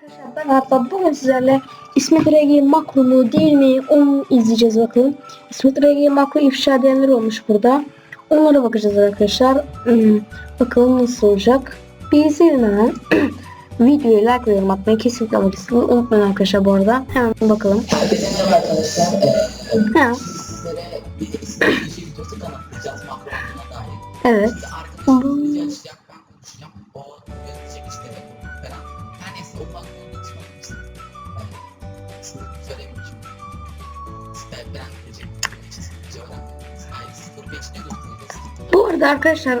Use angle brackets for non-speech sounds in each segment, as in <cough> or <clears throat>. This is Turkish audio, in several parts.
Arkadaşlar ben hatta bugün sizlerle İsmet RG makro mu değil mi onu izleyeceğiz bakalım. İsmet RG makro ifşa edenler olmuş burada. Onlara bakacağız arkadaşlar. Hmm, bakalım nasıl olacak. Bir izleyelim hemen. Videoyu like ve yorum atmayı kesinlikle kesinlikle unutmayın arkadaşlar bu arada. Hemen bakalım. Herkese arkadaşlar. Ha, sizlere bir strateji videosu tanıtacağız makrolarına dair. evet. Arkadaşlar açacak ben konuşacağım. O arada arkadaşlar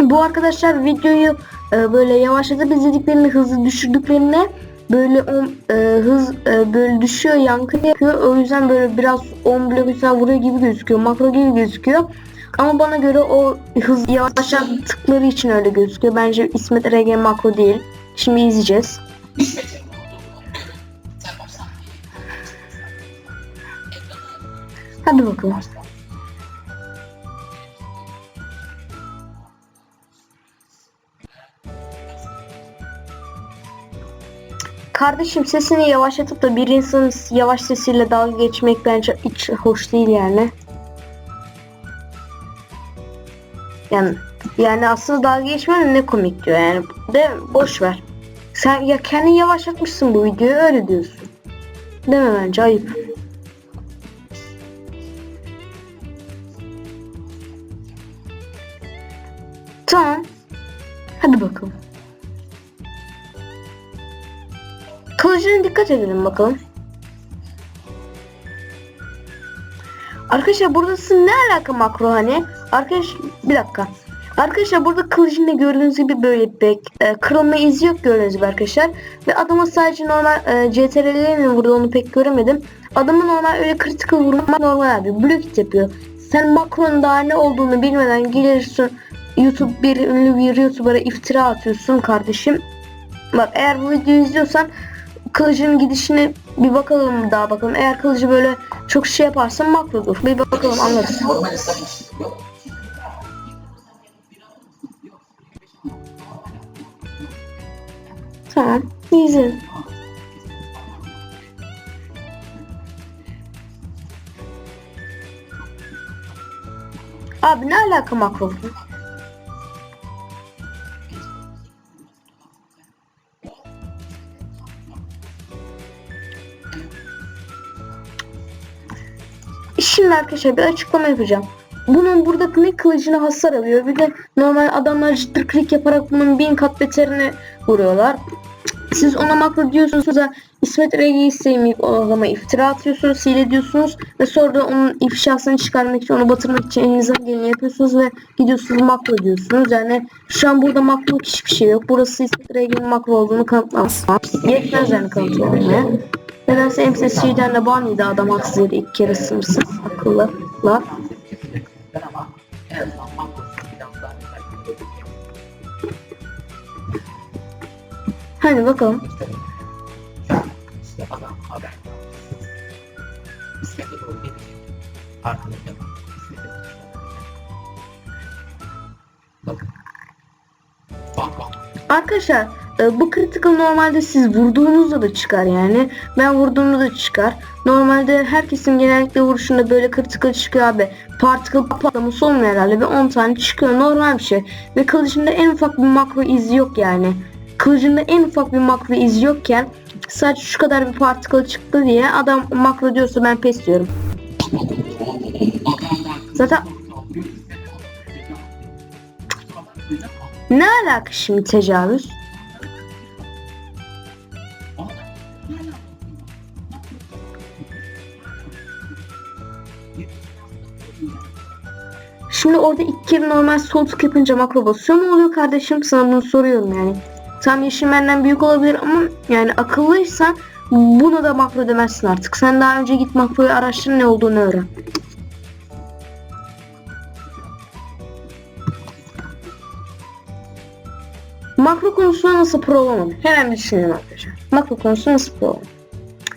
<clears throat> bu arkadaşlar videoyu e, böyle yavaşlatıp izlediklerini hızlı düşürdüklerine böyle on, e, hız e, böyle düşüyor yankı yapıyor. O yüzden böyle biraz 10 blok üstüne vuruyor gibi gözüküyor makro gibi gözüküyor. Ama bana göre o hız yavaşlattıkları için öyle gözüküyor. Bence İsmet RG makro değil. Şimdi izleyeceğiz. Hadi bakalım Kardeşim sesini yavaşlatıp da bir insanın yavaş sesiyle dalga geçmek bence hiç hoş değil yani. Yani yani aslında dalga geçmenin ne komik diyor yani. De boş ver. Sen ya kendin yavaşlatmışsın bu videoyu öyle diyorsun. Deme bence ayıp. Tamam. Hadi bakalım. Kılıcına dikkat edelim bakalım. Arkadaşlar buradası ne alaka makro hani? Arkadaş bir dakika. Arkadaşlar burada kılıcında gördüğünüz gibi böyle bir e, kırılma izi yok gördüğünüz gibi arkadaşlar. Ve adama sadece normal e, CTRL'leri mi burada onu pek göremedim. Adamı normal öyle critical vurmak normal abi. Blue hit yapıyor. Sen makronun daha ne olduğunu bilmeden gelirsin YouTube bir ünlü bir YouTuber'a iftira atıyorsun kardeşim. Bak eğer bu videoyu izliyorsan kılıcın gidişine bir bakalım daha bakalım. Eğer kılıcı böyle çok şey yaparsan makrodur. Bir bakalım anlarız. Tamam. İzleyelim. Abi ne alaka makro? Şimdi arkadaşlar bir açıklama yapacağım. Bunun burada ne kılıcına hasar alıyor bir de normal adamlar cıttır klik yaparak bunun bin kat beterini vuruyorlar. Siz ona makro diyorsunuz da İsmet Regi'yi sevmeyip o adama iftira atıyorsunuz, hile diyorsunuz ve sonra da onun ifşasını çıkarmak için, onu batırmak için elinizden geleni yapıyorsunuz ve gidiyorsunuz makro diyorsunuz. Yani şu an burada makro hiçbir şey yok. Burası İsmet Regi'nin makro olduğunu kanıtlamaz. Yetmez yani kanıtlamaya. Nedense MSC'den de ban yedi adam haksız yere iki kere sınırsız biraz daha Hadi bakalım. Arkadaşlar e, bu critical normalde siz vurduğunuzda da çıkar yani. Ben vurduğumda da çıkar. Normalde herkesin genellikle vuruşunda böyle critical çıkıyor abi. Particle patlaması olmuyor herhalde ve 10 tane çıkıyor. Normal bir şey. Ve kılıcında en ufak bir makro izi yok yani. Kılıcında en ufak bir makro izi yokken sadece şu kadar bir particle çıktı diye adam makro diyorsa ben pes diyorum. Zaten ne alaka şimdi tecavüz? Şimdi orada iki kere normal sol tık yapınca makro basıyor mu oluyor kardeşim? Sana bunu soruyorum yani. Tam yaşın benden büyük olabilir ama yani akıllıysan buna da makro demezsin artık. Sen daha önce git makroyu araştır ne olduğunu öğren. Makro konusunda nasıl pro olamadı? Hemen bir düşünelim arkadaşlar. Makro konusunda nasıl pro olamadı?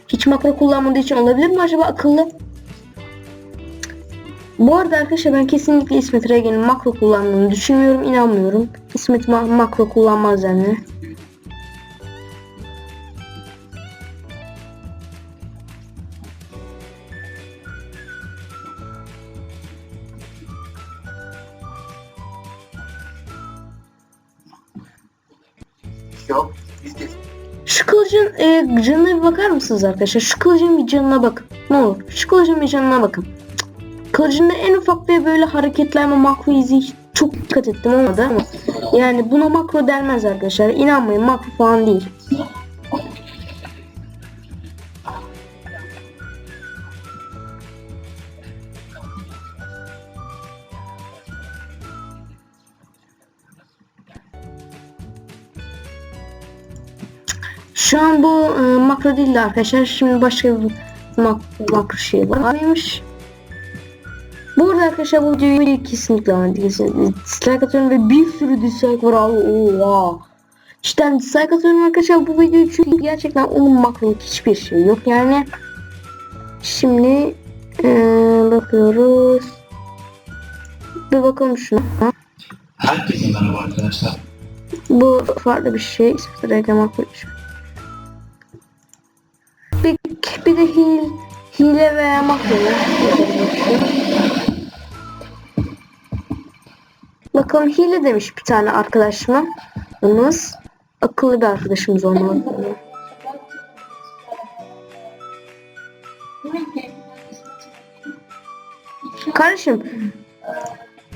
Hiç makro kullanmadığı için olabilir mi acaba akıllı? Bu arada arkadaşlar ben kesinlikle İsmet Regen'in makro kullandığını düşünmüyorum, inanmıyorum. İsmet ma makro kullanmaz yani. Yok. Şu kılıcın e, canına bir bakar mısınız arkadaşlar? Şu kılıcın bir canına bakın. Ne olur. Şu kılıcın bir canına bakın. Kılıcında en ufak bir böyle hareketlenme makro izi çok dikkat ettim ama yani buna makro denmez arkadaşlar. İnanmayın makro falan değil. Şu an bu e, makro değil de arkadaşlar. Şimdi başka bir mak makro şey varmış. Bu arada arkadaşlar bu videoyu kesinlikle kesinlikle dislike atıyorum ve bir sürü dislike var. Oha. Cidden dislike atıyorum arkadaşlar bu videoyu çünkü gerçekten onun makroluk hiçbir şey yok yani. Şimdi e, bakıyoruz. Bir bakalım şuna. Herkese merhaba arkadaşlar. Bu farklı bir şey. İsmi reklam koymuş. Bir, bir de hil, hile veya makro. Bakalım hile demiş bir tane arkadaşıma. Yalnız akıllı bir arkadaşımız olmalı. Kardeşim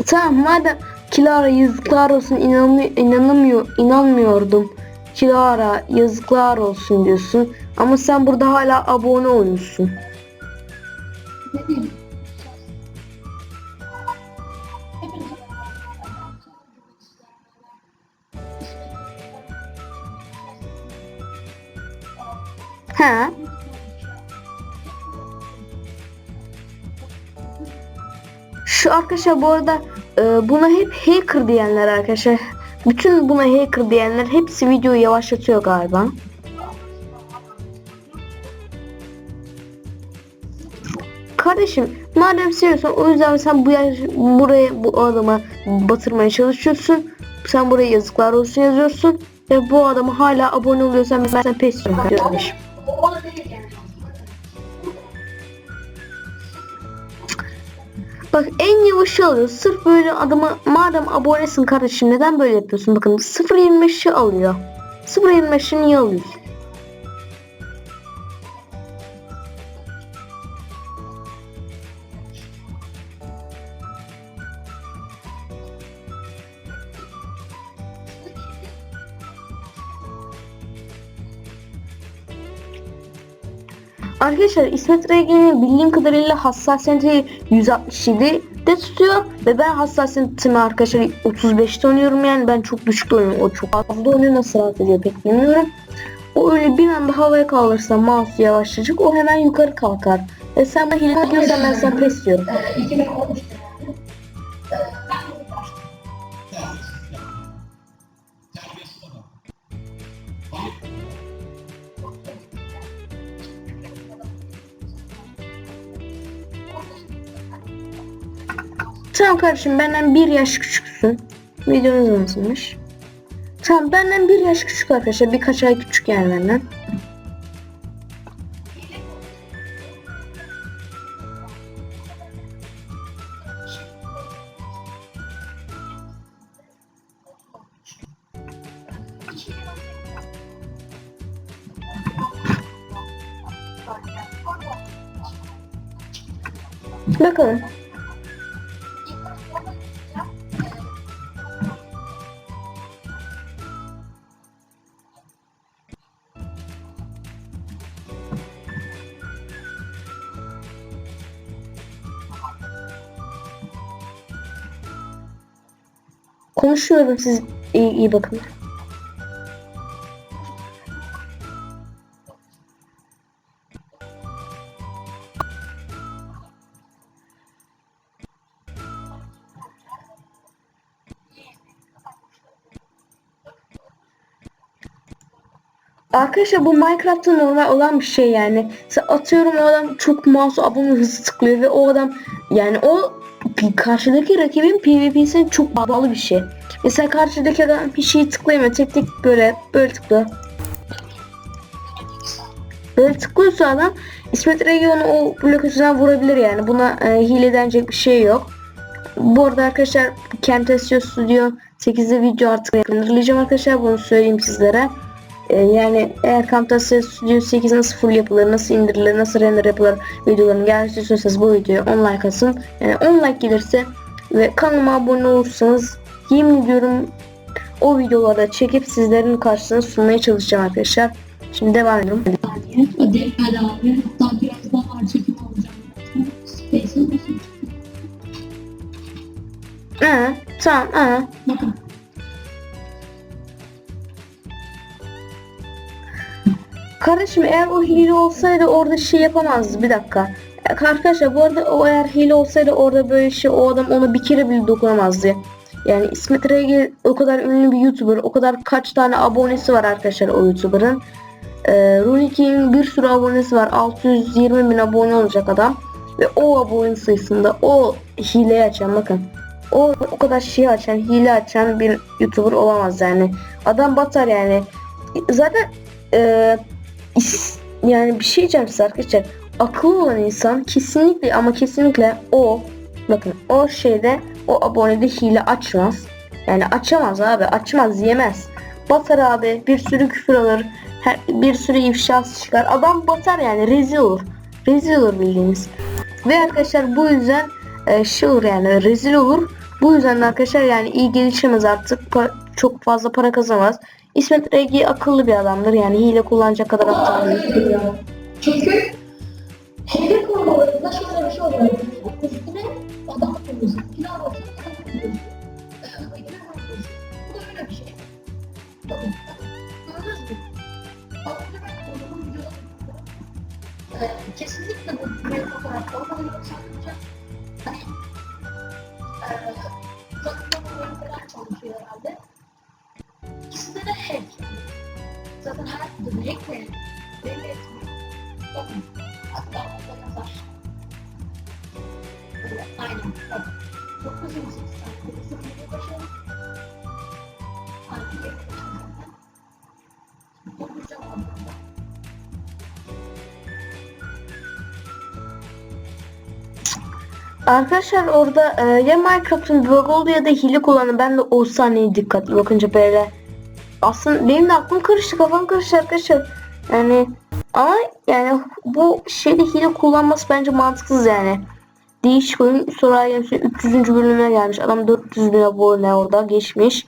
Tamam madem Kilara yazıklar olsun inanmıyor, inanamıyor, inanmıyordum. Kilara yazıklar olsun diyorsun. Ama sen burada hala abone olmuşsun. Ha? Şu arkadaşlar bu arada e, buna hep hacker diyenler arkadaşlar. Bütün buna hacker diyenler hepsi videoyu yavaşlatıyor galiba. Kardeşim madem seviyorsan o yüzden sen bu yaş, buraya bu adama batırmaya çalışıyorsun. Sen buraya yazıklar olsun yazıyorsun. Ve bu adama hala abone oluyorsan ben sana pes kardeşim. Bak en yavaşı alıyor. Sırf böyle adama madem abonesin kardeşim neden böyle yapıyorsun? Bakın 0.25'i alıyor. 0.25'i niye alıyorsun? Arkadaşlar İsmet Regen'in bildiğim kadarıyla hassasiyeti 167 de tutuyor ve ben hassasiyetimi arkadaşlar 35'te oynuyorum yani ben çok düşük oynuyorum o çok fazla oynuyor nasıl rahat ediyor pek bilmiyorum. O öyle bir anda havaya kaldırsa mouse yavaşlayacak o hemen yukarı kalkar. E sen de hile diyorsan ben sana pes diyorum. Tamam kardeşim benden bir yaş küçüksün. Videonuz nasılmış? Tamam benden bir yaş küçük arkadaşlar. Birkaç ay küçük yani benden. Bakalım. Konuşuyorum siz iyi, iyi bakın. Arkadaşlar bu Minecraft'ta normal olan bir şey yani. Mesela atıyorum o adam çok mouse abone hızlı tıklıyor ve o adam yani o karşıdaki rakibin PvP'sine çok bağlı bir şey. Mesela karşıdaki adam bir şeyi tıklayamıyor. Tek tek böyle böyle tıklıyor. Böyle tıklıyorsa adam İsmet Region'u o blok üstünden vurabilir yani. Buna e, hile denecek bir şey yok. Bu arada arkadaşlar Camtasia Studio 8'de video artık indireceğim arkadaşlar bunu söyleyeyim sizlere. Ee, yani eğer Camtasia Studio 8 nasıl full yapılır, nasıl indirilir, nasıl render yapılır videoların gelmesi istiyorsanız bu videoya 10 like atın. Yani 10 like gelirse ve kanalıma abone olursanız yemin ediyorum o videoları çekip sizlerin karşısına sunmaya çalışacağım arkadaşlar. Şimdi devam ediyorum. Hadi hadi abi. Hatta biraz daha var çekim alacağım. Space olmasın. Aa, tamam, aa. Bakın. Kardeşim eğer o hile olsaydı orada şey yapamazdı. Bir dakika. Arkadaşlar bu arada o eğer hile olsaydı orada böyle şey o adam ona bir kere bile dokunamazdı. Yani İsmet Regi o kadar ünlü bir YouTuber. O kadar kaç tane abonesi var arkadaşlar o YouTuber'ın. Ee, Runik'in bir sürü abonesi var. 620 bin abone olacak adam. Ve o abone sayısında o hileyi açan bakın. O o kadar şey açan, hile açan bir YouTuber olamaz yani. Adam batar yani. Zaten is- yani bir şey diyeceğim size arkadaşlar. Akıllı olan insan kesinlikle ama kesinlikle o bakın o şeyde o abonede hile açmaz. Yani açamaz abi açmaz yemez. Batar abi bir sürü küfür alır. Her, bir sürü ifşası çıkar. Adam batar yani rezil olur. Rezil olur bildiğiniz. Ve arkadaşlar bu yüzden e, şey olur yani rezil olur. Bu yüzden de arkadaşlar yani iyi gelişemez artık. Pa- çok fazla para kazanamaz. İsmet Regi akıllı bir adamdır yani hile kullanacak kadar aptal değil. Çünkü hile konularında şöyle bir şey oluyor. Üstüne adam koyuyorsun. Ee, şey. Ee, kesinlikle bu bir fotoğraf olmadan Arkadaşlar orada e, ya Minecraft'ın bug oldu ya da hile kullandı. Ben de o sahneye dikkatli bakınca böyle aslında benim de aklım karıştı kafam karıştı arkadaşlar. Yani ama yani bu şeyde hile kullanması bence mantıksız yani. Değişik oyun sonra gelmiş 300. bölümüne gelmiş. Adam 400 bin abone orada geçmiş.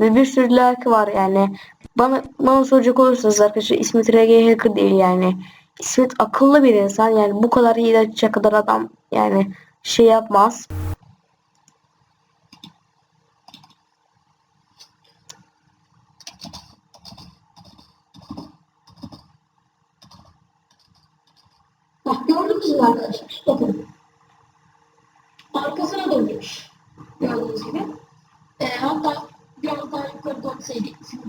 Ve bir sürü like var yani. Bana bana soracak olursanız arkadaşlar İsmet RG hacker değil yani. İsmet akıllı bir insan yani bu kadar hile açacak kadar adam yani şey yapmaz. Bak gördünüz mü arkadaşlar? Bakın. Arkasına dönmüş. Gördüğünüz gibi. Ee, hatta biraz daha yukarı dönseydi isim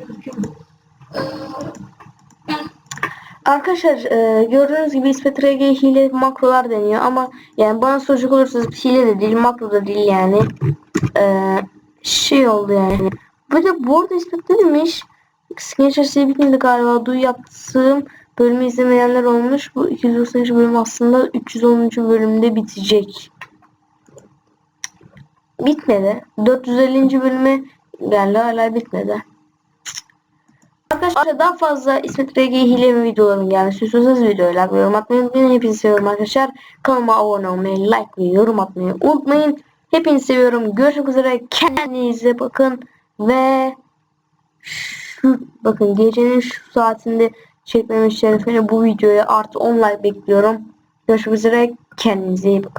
Arkadaşlar e, gördüğünüz gibi İsmet RG hile makrolar deniyor ama yani bana soracak olursanız hile de değil makro da değil yani. E, şey oldu yani. Böyle bu arada İsmet ne demiş? Gençler şey bitmedi galiba. Du yaptığım bölümü izlemeyenler olmuş. Bu 293 bölüm aslında 310. bölümde bitecek. Bitmedi. 450. bölüme geldi hala bitmedi. Arkadaşlar daha fazla İsmet RG hile ve videoların gelmesi istiyorsanız videoya like ve yorum atmayı unutmayın. Hepinizi seviyorum arkadaşlar. Kanalıma abone olmayı, like ve yorum atmayı unutmayın. Hepinizi seviyorum. Görüşmek üzere. Kendinize bakın. Ve şu bakın gecenin şu saatinde çekmemin şerefine bu videoya artı 10 like bekliyorum. Görüşmek üzere. Kendinize iyi bakın.